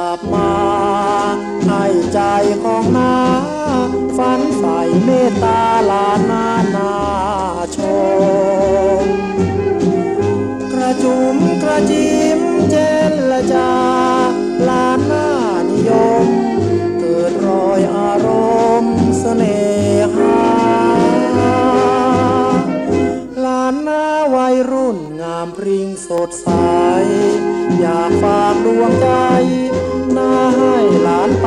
ลับมาให้ใจของนาฝันใฝ่เมตตาลานาามพริ้งสดใส อยากฝากดวงใจน้าให้หลานไป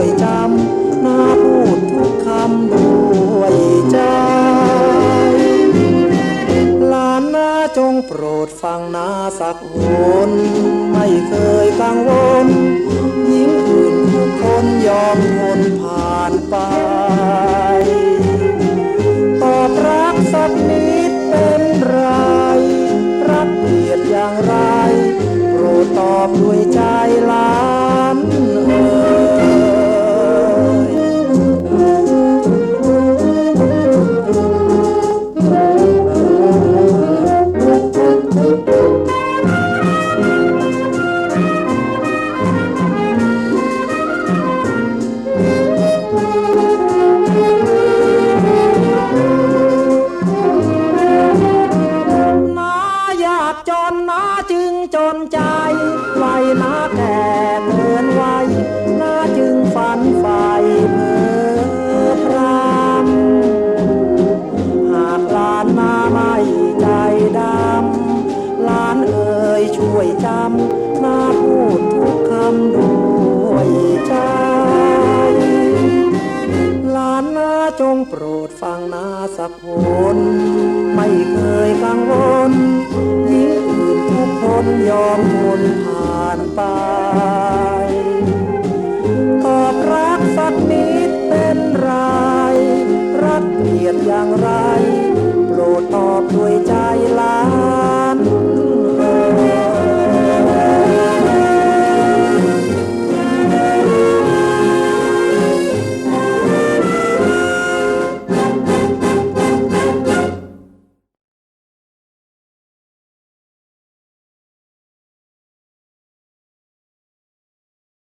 ยช่วยจำนาพูดทุกคำด้วยใจลานนาจงโปรดฟังนาสักหน จึงจนใจไวนาแก่เกินไวัยนาจึงฝันใฝ่เพ้อพรำหากลานนาไม่ใจดำลานเอ่ยช่วยจำนาพูดทุกคำด้วยใจลานนาจงโปรดฟังนาสักคนไม่เคยกังวล ยอมทนผ่านไป